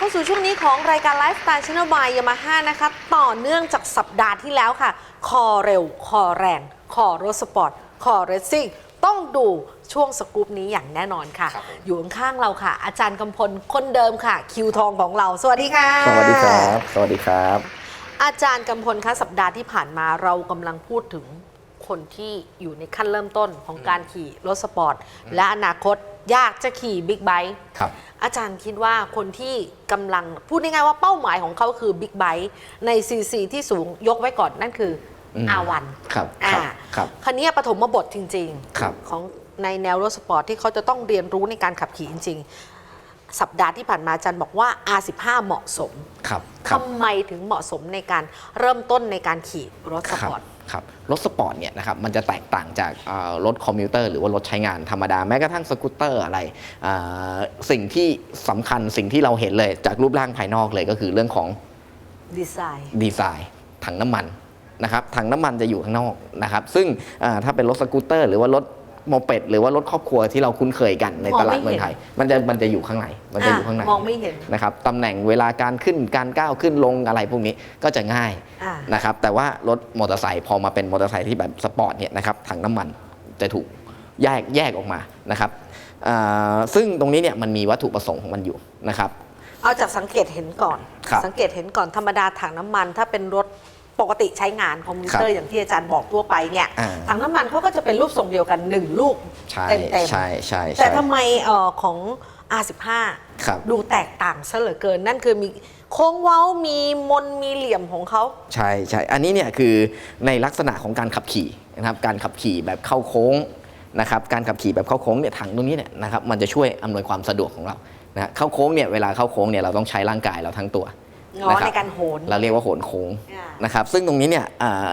เข้าสู่ช่วงนี้ของรายการไลฟ์สไตล์ช n น l บายยามาฮ่านะคะ ต่อเนื่องจากสัปดาห์ที่แล้วค่ะ คอเร็ว คอแรง คอรถสปอร์ต คอเรซซิ่ง ต้องดูช่วงสกู๊ปนี้อย่างแน่นอนค่ะครับผมอยู่ข้างๆเราค่ะ อาจารย์กำพลคนเดิมค่ะ คิวทองของเรา สวัสดีค่ะ สวัสดีครับ สวัสดีครับ อาจารย์กำพลคะสัปดาห์ที่ผ่านมาเรากำลังพูดถึงคนที่อยู่ในขั้นเริ่มต้นของการขี่รถสปอร์ต และอนาคต อยากจะขี่บิ๊กไบค์ครับ อาจารย์คิดว่าคนที่กำลังพูดง่ายๆว่าเป้าหมายของเขาคือบิ๊กไบค์ในซีซีที่สูงยกไว้ก่อนนั่นคืออมอาวันครับอ่าครับครับคันนี้ปฐมบทจริงครับของในแนวรถสปอร์ตที่เขาจะต้องเรียนรู้ในการขับขี่จริง ๆ สัปดาห์ที่ผ่านมาอาจารย์บอกว่า R15 เหมาะสมครับครับทำไมถึงเหมาะสมในการเริ่มต้นในการขี่รถสครัปอร์ต ครับรถสปอร์ตเนี่ยนะครับมันจะแตกต่างจากเอ่อรถคอมพิวเตอร์หรือว่ารถใช้งานธรรมดาแม้กระทั่งสกูตเตอร์อะไรเอ่อสิ่งที่สำคัญสิ่งที่เราเห็นเลยจากรูปร่างภายนอกเลยก็คือเรื่องของดีไซน์ดีไซน์ถังน้ำมันนะครับถังน้ำมันจะอยู่ข้างนอกนะครับซึ่งเอ่อถ้าเป็นรถสกูตเตอร์ หรือว่ารถ โมเป็ดหรือว่ารถครอบครัวที่เราคุ้นเคยกันในตลาดเมืองไทย มันจะมันจะอยู่ข้างในมันจะอยู่ข้างในมองไม่เห็นนะครับตำแหน่งเวลาการขึ้นการก้าวขึ้นลงอะไรพวกนี้ก็จะง่ายอ่านะครับแต่ว่ารถมอเตอร์ไซค์พอมาเป็นมอเตอร์ไซค์ที่แบบสปอร์ตเนี่ยนะครับถังน้ำมันจะถูกแยกแยกออกมานะครับอ่าซึ่งตรงนี้เนี่ยมันมีวัตถุประสงค์ของมันอยู่นะครับเอาจากสังเกตเห็นก่อนครับสังเกตเห็นก่อนธรรมดาถังน้ำมัน ถ้าเป็นรถ ปกติใช้งานคอมพิวเตอครัร์บอย่างที่อาจารย์บอกทั่วไปเนี่ยอ่าถังน้ำมันเขาก็จะเป็นรูปทรงเดียวกันหนึ่งลูกใช่เต็มใช่ใช่ๆใช่แต่ทำไมเอ่อของ R15 ครับดูแตกต่างซะเหลือเกิน นั่นคือมีโค้งเว้ามีมนมีเหลี่ยมของเขาใช่ใช่อันนี้เนี่ยคือในลักษณะของการขับขี่นะครับการขับขี่แบบเข้าโค้งนะครับการขับขี่แบบเข้าโค้งเนี่ยถังตรงนี้เนี่ยนะครับมันจะช่วยอำนวยความสะดวกของเรานะฮะเข้าโค้งเนี่ยเวลาเข้าโค้งเนี่ยเราต้องใช้ร่างกายเราทั้งตัว อ๋อนะคบในการโหน เราเรียกว่าโหนโค้งอ่านนะครับซึ่งตรงนี้เนี่ย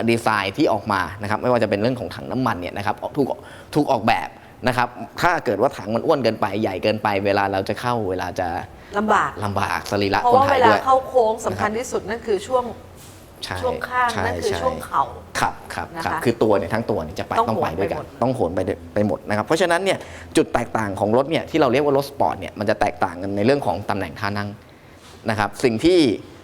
ดีไซน์ที่ออกมานะครับไม่ว่าจะเป็นเรื่องของถังน้ำมันเนี่ยนะครับถูกถูกออกแบบนะครับถ้าเกิดว่าถังมันอ้วนเกินไปใหญ่เกินไป เวลาเราจะเข้าเวลาจะลำบาก ลำบากสรีระเพราะคนว่าไทเวยลาด้วย เข้าโค้งสำคัญที่สุดนั่นคือช่วงใช่ช่วงข้างใช่นั่นคือใช่วงเข่า ครับครับนะคะครับคือตัวเนี่ยทั้งตัวเนี่ยจะไปต้องต้องไปโหนด้วยกัน ไปหมด ต้องโหนไปด้วยไปหมดนะครับเพราะฉะนั้นเนี่ยจุดแตกต่างของรถเนี่ยที่เราเรียกว่ารถสปอร์ตเนี่ยมันจะแตกต่างกันในเรื่องของตำแหน่งท่านั่ง นะครับสิ่งที่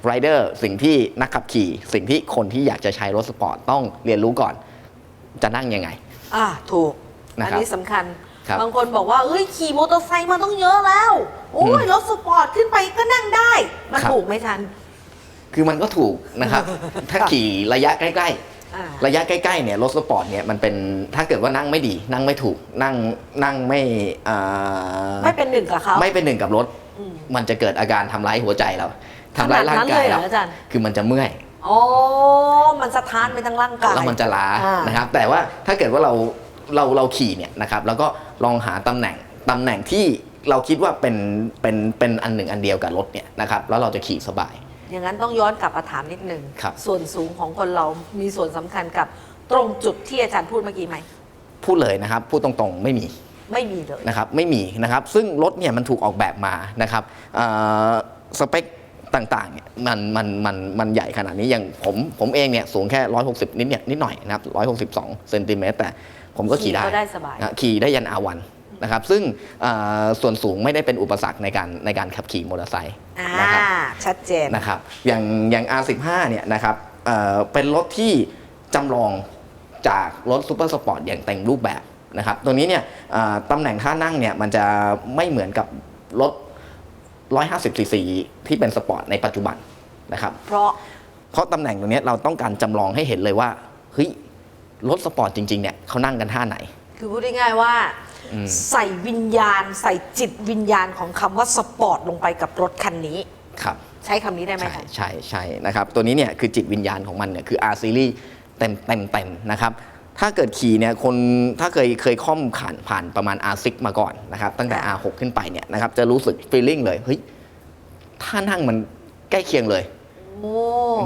ไรเดอร์สิ่งที่นักขับขี่ สิ่งที่คนที่อยากจะใช้รถสปอร์ตต้องเรียนรู้ก่อน จะนั่งยังไง อ่าถูกนะอันครับนี้สำคัญ ครับบางคนบอกว่าเอ้ยขี่มอเตอร์ไซค์มาต้องเยอะแล้ว โอ้ยรถสปอร์ตขึ้นไปก็นั่งได้ มันครับ ถูกไหมทัน คือมันก็ถูกนะครับ ถ้าขี่ระยะใกล้อ่าๆระยะใกล้ๆเนี่ยรถสปอร์ตเนี่ยมันเป็นถ้าเกิดว่านั่งไม่ดี นั่งไม่ถูกนั่งนั่งไม่อ่าไม่เป็นหนึ่งกับเขา ไม่เป็นหนึ่งกับรถอื มมันจะเกิดอาการทำร้ายหัวใจเราทำร้ายร่างขนาดนั้นกาเลยยเหรเราออาจารย์คือมันจะเมื่อยอ๋อมันสะท้านไปทั้งร่างกาย แล้วมันจะล้าอ่าน นะครับ แต่ว่าถ้าเกิดว่าเราเราเราขี่เนี่ยนะครับ แล้วก็ลองหาตำแหน่งตำแหน่งที่เราคิดว่าเป็นเป็นเป็นอันหนึ่งอันเดียวกับรถเนี่ยนะครับ แล้วเราจะขี่สบาย อย่างนั้นต้องย้อนกลับมาถามนิดนึง ครับ ส่วนสูงของคนเรามีส่วนสำคัญกับตรงจุดที่อาจารย์พูดเมื่อกี้ไหม พูดเลยนะครับ พูดตรงๆไม่มี ไม่มีเลย นะครับไม่มีนะครับ ซึ่งรถเนี่ยมันถูกออกแบบมานะครับเอ่อสเปคต่างๆเนี่ยมันมันมันมันใหญ่ขนาดนี้อย่างผมผมเองเนี่ยสูงแค่ 160 นิดเนี่ยนิดหน่อยนะครับ162เซนติเมตรแต่ผมก็ขี่ได้ขี่ก็ได้สบาย นะขี่ได้ยันอาวันนะครับ ซึ่งเอ่อส่วนสูงไม่ได้เป็นอุปสรรคในการในการขับขี่มอเตอร์ไซค์อ่า นะครับ ชัดเจน นะครับอย่างอย่าง R15 เนี่ยนะครับเอ่อเป็นรถที่จำลองจากรถซูเปอร์สปอร์ตอย่างเต็มรูปแบบ นะครับตัวนี้เนี่ยเอ่อตำแหน่งท่านั่งเนี่ยมันจะไม่เหมือนกับรถ 150ซีซีที่เป็นสปอร์ตในปัจจุบันนะครับ เพราะเพราะตำแหน่งตรงเนี้ยเราต้องการจำลองให้เห็นเลยว่าเฮ้ยรถสปอร์ตจริงๆเนี่ยเขานั่งกันท่าไหน คือพูดง่ายๆว่าอืมใส่วิญญาณ ใส่จิตวิญญาณของคำว่าสปอร์ตลงไปกับรถคันนี้ครับใช้คำนี้ได้ไหมใช่คะใช่ใช่นะครับตัวนี้เนี่ยคือจิตวิญญาณของมันเนี่ยคือ R series เต็มเต็มเต็มนะครับ ถ้าเกิดขี่เนี่ยคนถ้าเคยเคยค่อมผ่านผ่านประมาณ R6 มาก่อนนะครับตั้งแต่ R6 ขึ้นไปเนี่ยนะครับจะรู้สึก feeling เลยเฮ้ยท่านั่งมันใกล้เคียงเลย โอ้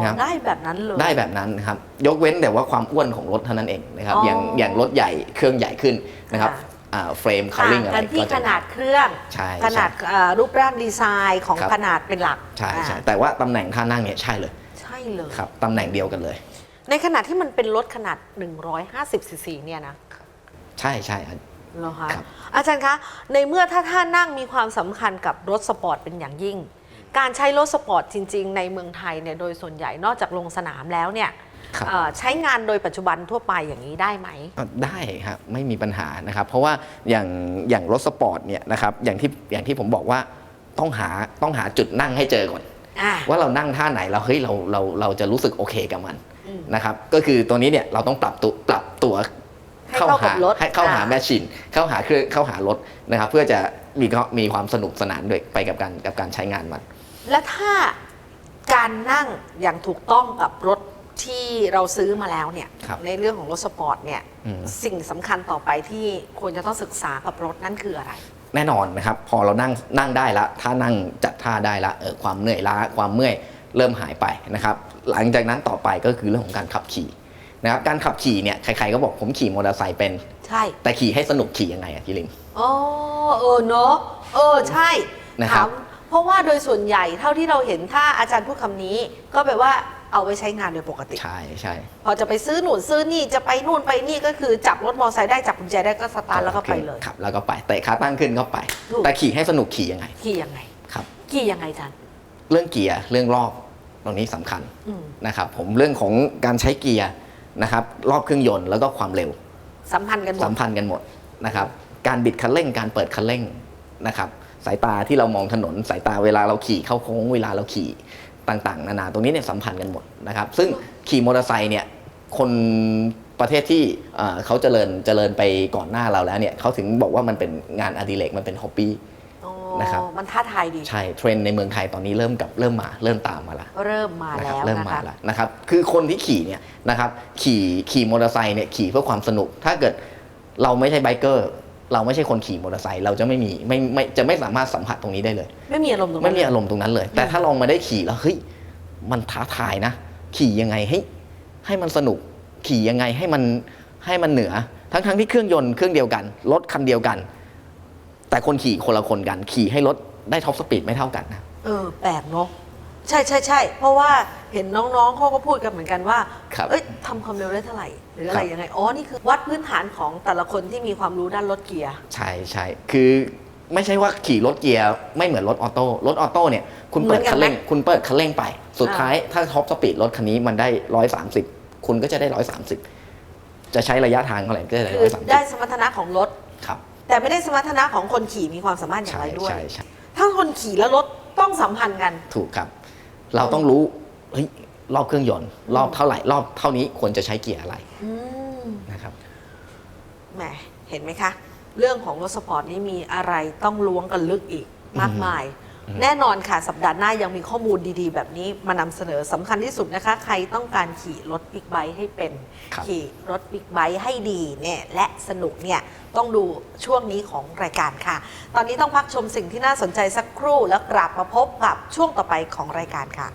ครับ ได้แบบนั้นเลย ได้แบบนั้นนะครับยกเว้นแต่ว่าความอ้วนของรถเท่านั้นเองนะครับอ๋อออ ย่างอย่างรถใหญ่เครื่องใหญ่ขึ้นนะครับค่ะอ่าเฟรมคาต่างลิ่งอะไรกันที่ก็ขจะนาดเครื่องใช่ขนาดเอ่อรูปร่างดีไซน์ของครับ ขนาดเป็นหลักใช่ใช่อ่าแต่ว่าตำแหน่งท่านั่งเนี่ยใช่เลยใช่เลย ครับตำแหน่งเดียวกันเลย ในขณะที่มันเป็นรถขนาด 150ซีซีเนี่ยนะใช่ใช่ครับ เหรอคะครับ อาจารย์คะ ในเมื่อถ้าท่านั่งมีความสำคัญกับรถสปอร์ตเป็นอย่างยิ่ง การใช้รถสปอร์ตจริง ๆ ในเมืองไทยเนี่ยโดยส่วนใหญ่นอกจากลงสนามแล้วเนี่ยครับเอ่อใช้งานโดยปัจจุบันทั่วไปอย่างนี้ได้ไหมอะได้ครับไม่มีปัญหานะครับ เพราะว่าอย่างอย่างรถสปอร์ตเนี่ยนะครับอย่างที่อย่างที่ผมบอกว่าต้องหาต้องหาจุดนั่งให้เจอก่อน อ่า ว่าเรานั่งท่าไหนเราเฮ้ยเราเราเราจะรู้สึกโอเคกับมันอืม นะครับก็คือตัวนี้เนี่ยเราต้องปรับตัวปรับตัวให้เข้ากับหารถให้เข้าหาอ่าแมชชีนเข้าหาเครื่องเข้าหารถนะครับเพื่อจะมีก็มีความสนุกสนานด้วยไปกับการกับการใช้งานมัน และถ้าการนั่งอย่างถูกต้องกับรถที่เราซื้อมาแล้วเนี่ยครับในเรื่องของรถสปอร์ตเนี่ยอืมสิ่งสำคัญต่อไปที่ควรจะต้องศึกษากับรถนั่นคืออะไร แน่นอนนะครับ พอเรานั่งนั่งได้ละถ้านั่งจัดท่าได้ละเออความเหนื่อยล้าความเมื่อย เริ่มหายไปนะครับ หลังจากนั้นต่อไปก็คือเรื่องของการขับขี่นะครับการขับขี่เนี่ยใครๆก็บอกผมขี่มอเตอร์ไซค์เป็น ใช่ แต่ขี่ให้สนุกขี่ยังไงอะพี่ลินอ๋อเออเนาะเออใช่นะครับถามเพราะว่าโดยส่วนใหญ่เท่าที่เราเห็นถ้าอาจารย์พูดคำนี้ ก็แปลว่าเอาไว้ใช้งานโดยปกติ ใช่ใช่พอจะไปซื้อหนุนซื้อนี่จะไปนู่นไปนี่ก็คือจับรถมอเตอร์ไซค์ได้จับกุญแจได้ก็สตาร์ทแล้วก็ไปเลยครับแล้วก็ไปเตะขาตั้งขึ้นก็ไปถูกแต่ขี่ให้สนุกขี่ยังไง ขี่ยังไงครับ ขี่ยังไงอาจารย์ เรื่องเกียร์เรื่องรอบตรงนี้สำคัญอืมนะครับผมเรื่องของการใช้เกียร์นะครับรอบเครื่องยนต์แล้วก็ความเร็วสัมพันธ์กันหมดสัมพันธ์กันหมดนะครับการบิดคันเร่งการเปิดคันเร่งนะครับสายตาที่เรามองถนนสายตาเวลาเราขี่เข้าโค้งเวลาเราขี่ต่างๆ นานาตรงนี้เนี่ยสัมพันธ์กันหมดนะครับซึ่งขี่มอเตอร์ไซค์เนี่ยคนประเทศที่เอ่อเขาเจริญเจริญไปก่อนหน้าเราแล้วเนี่ยเขาถึงบอกว่ามันเป็นงานอดิเรกมันเป็นฮอปปี้อ๋อ นะครับมันท้าทายดี ใช่เทรนด์ในเมืองไทยตอนนี้เริ่มกับเริ่มมาเริ่มตามมาละเริ่มมานะครับแล้วเริ่มนะมาคะแล้วนะครับคือคนที่ขี่เนี่ยนะครับขี่ขี่มอเตอร์ไซค์เนี่ยขี่เพื่อความสนุก ถ้าเกิดเราไม่ใช่ไบเกอร์เราไม่ใช่คนขี่มอเตอร์ไซค์เราจะไม่มีไม่ไม่จะไม่สามารถสัมผัสตรงนี้ได้เลย ไม่มีอารมณ์ตรงนั้ไม่นมีอารมณ์ตรงนั้นเลย แต่ถ้าลองมาได้ขี่แล้วเฮ้ยมันท้าทายนะ ขี่ยังไงให้ให้มันสนุกขี่ยังไงให้มันให้มันเหนือ ทั้งทั้งที่เครื่องยนต์เครื่องเดียวกันรถคันเดียวกัน แต่คนขี่คนละคนกัน ขี่ให้รถได้ท็อปสปีดไม่เท่ากันนะ เออแปลกเนาะใช่ใช่ใช่เพราะว่าเห็นน้องๆเขาก็พูดกันเหมือนกันว่าครับเอ้ยทำความเร็วได้เท่าไหร่ หรืออะไรครับ ยังไงอ๋อนี่คือวัดพื้นฐานของแต่ละคนที่มีความรู้ด้านรถเกียร์ ใช่ใช่คือไม่ใช่ว่าขี่รถเกียร์ไม่เหมือนรถออโต้รถออโต้เนี่ยคุณเปิดเหมือนกันคันเร่งไหมคุณเปิดคันเร่งไป สุดอ่า ท้ายถ้าท็อปสปีดรถคันนี้มันได้ร้อยสามสิบคุณก็จะได้ร้อยสามสิบจะใช้ระยะทางเท่าไหร่ก็จะได้คืร้ออยสามสิได้บสมรรถนะของรถ ครับ แต่ไม่ได้สมรรถนะของคนขี่มีความสามารถอย่างใช่ไรด้วย ใช่ใช่ถ้าคนขี่และรถต้องสัมพันธ์กัน ถูกครับ เราต้องรู้เฮ้ยรอบเครื่องยนต์รอบเท่าไหร่รอบเท่านี้ควรจะใช้เกียร์อะไรอืมนะครับ แหมเห็นไหมคะ เรื่องของรถสปอร์ตนี้มีอะไรต้องล้วงกันลึกอีกมากมาย แน่นอนค่ะ สัปดาห์หน้ายังมีข้อมูลดีๆ แบบนี้มานำเสนอสำคัญที่สุดนะคะ ใครต้องการขี่รถบิ๊กไบค์ให้เป็น ครับ ขี่รถบิ๊กไบค์ให้ดีเนี่ยและสนุกเนี่ยต้องดูช่วงนี้ของรายการค่ะ ตอนนี้ต้องพักชมสิ่งที่น่าสนใจสักครู่แล้วกลับมาพบกับช่วงต่อไปของรายการค่ะ